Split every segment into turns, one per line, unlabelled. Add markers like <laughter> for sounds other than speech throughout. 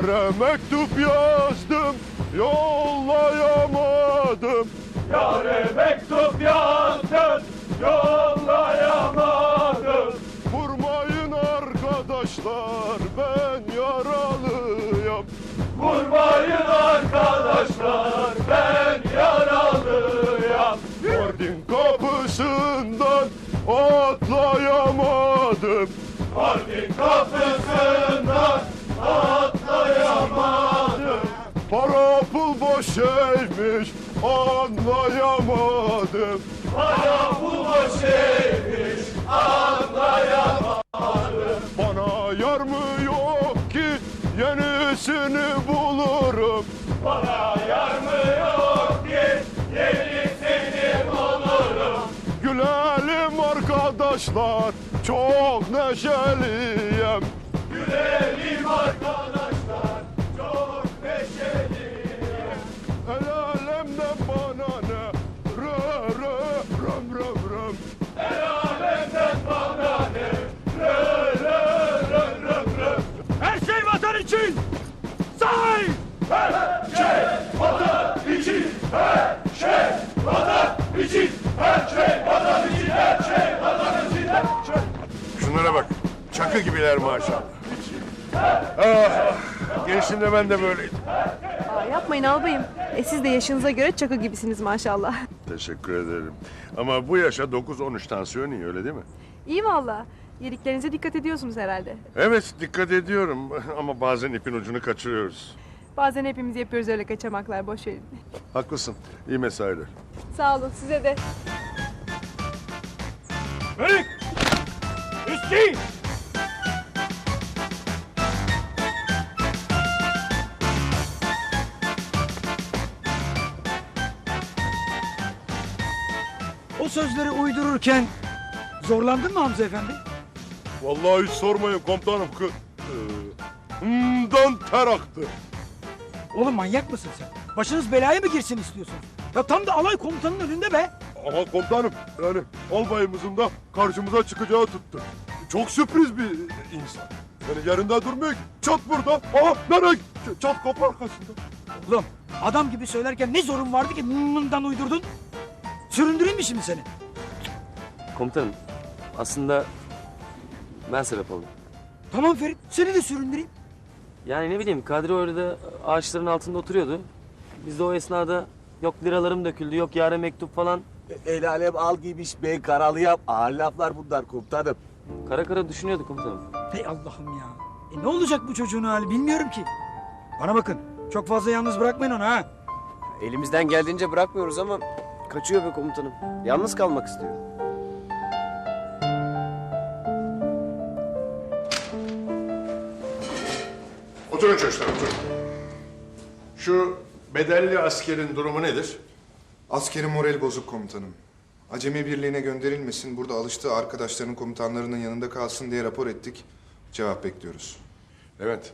Mektup yazdım, yollayamadım.
Yare mektup yazdın, yollayamadım.
Vurmayın arkadaşlar, ben yaralıyım.
Vurmayın arkadaşlar, ben yaralıyım.
Mardin kapısından atlayamadım.
Mardin kapısından atlayamadım.
Para pul boş şeymiş, anlayamadım.
Para bu boş şeymiş, anlayamadım.
Bana yar mı yok ki yenisini bulurum.
Bana yar mı yok ki yenisini bulurum.
Gülelim arkadaşlar, çok neşeliyim.
Gülelim arkadaşlar,
çakı gibiler maşallah. Ah, gençliğimde ben de böyleydim.
Aa, yapmayın albayım. E siz de yaşınıza göre çakı gibisiniz maşallah.
Teşekkür ederim. Ama bu yaşa 9-13 tansiyon iyi öyle değil mi?
İyi valla. Yediklerinize dikkat ediyorsunuz herhalde.
Evet dikkat ediyorum <laughs> ama bazen ipin ucunu kaçırıyoruz.
Bazen hepimiz yapıyoruz öyle kaçamaklar boş verin.
Haklısın. İyi mesailer.
Sağ olun size de.
Bölük! Üstün! Sözleri uydururken zorlandın mı Hamza Efendi?
Vallahi hiç sormayın komutanım. Kı... Ee, hımdan ter aktı.
Oğlum manyak mısın sen? Başınız belaya mı girsin istiyorsunuz? Ya tam da alay komutanının önünde be.
Ama komutanım yani albayımızın da karşımıza çıkacağı tuttu. Çok sürpriz bir insan. Yani yerinde durmuyor ki. Çat burada. Aha nereye? Çat kapı arkasında.
Oğlum adam gibi söylerken ne zorun vardı ki mımından uydurdun? Süründüreyim mi şimdi seni?
Komutanım aslında ben sebep oldum.
Tamam Ferit seni de süründüreyim.
Yani ne bileyim Kadri orada ağaçların altında oturuyordu. Biz de o esnada yok liralarım döküldü yok yare mektup falan.
El alem al giymiş ben karalı yap. Ağır laflar bunlar komutanım.
Kara kara düşünüyordu komutanım.
Hey Allah'ım ya. E ne olacak bu çocuğun hali bilmiyorum ki. Bana bakın çok fazla yalnız bırakmayın onu ha.
Elimizden geldiğince bırakmıyoruz ama kaçıyor be komutanım. Yalnız kalmak istiyor.
Oturun çocuklar oturun. Şu bedelli askerin durumu nedir?
Askeri morali bozuk komutanım. Acemi birliğine gönderilmesin, burada alıştığı arkadaşlarının komutanlarının yanında kalsın diye rapor ettik. Cevap bekliyoruz.
Evet.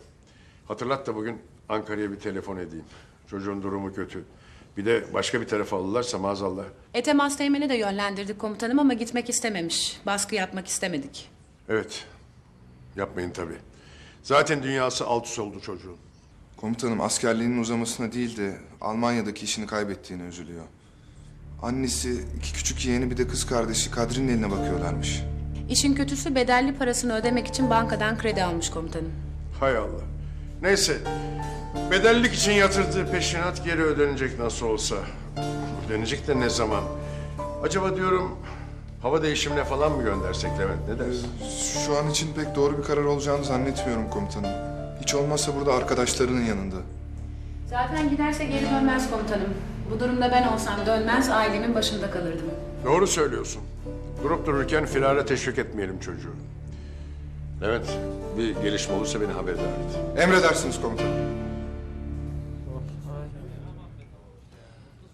Hatırlat da bugün Ankara'ya bir telefon edeyim. Çocuğun durumu kötü. Bir de başka bir tarafa alırlarsa maazallah.
Ethem Asteğmen'i de yönlendirdik komutanım ama gitmek istememiş. Baskı yapmak istemedik.
Evet. Yapmayın tabii. Zaten dünyası alt üst oldu çocuğun.
Komutanım askerliğinin uzamasına değil de Almanya'daki işini kaybettiğine üzülüyor. Annesi, iki küçük yeğeni bir de kız kardeşi Kadri'nin eline bakıyorlarmış.
İşin kötüsü bedelli parasını ödemek için bankadan kredi almış komutanım.
Hay Allah. Neyse. Bedellik için yatırdığı peşinat geri ödenecek nasıl olsa. Ödenecek de ne zaman? Acaba diyorum hava değişimine falan mı göndersek Levent ne dersin?
Şu an için pek doğru bir karar olacağını zannetmiyorum komutanım. Hiç olmazsa burada arkadaşlarının yanında.
Zaten giderse geri dönmez komutanım. Bu durumda ben olsam dönmez ailemin başında kalırdım.
Doğru söylüyorsun. Durup dururken firara teşvik etmeyelim çocuğu. Levent bir gelişme olursa beni haberdar et.
Emredersiniz komutanım.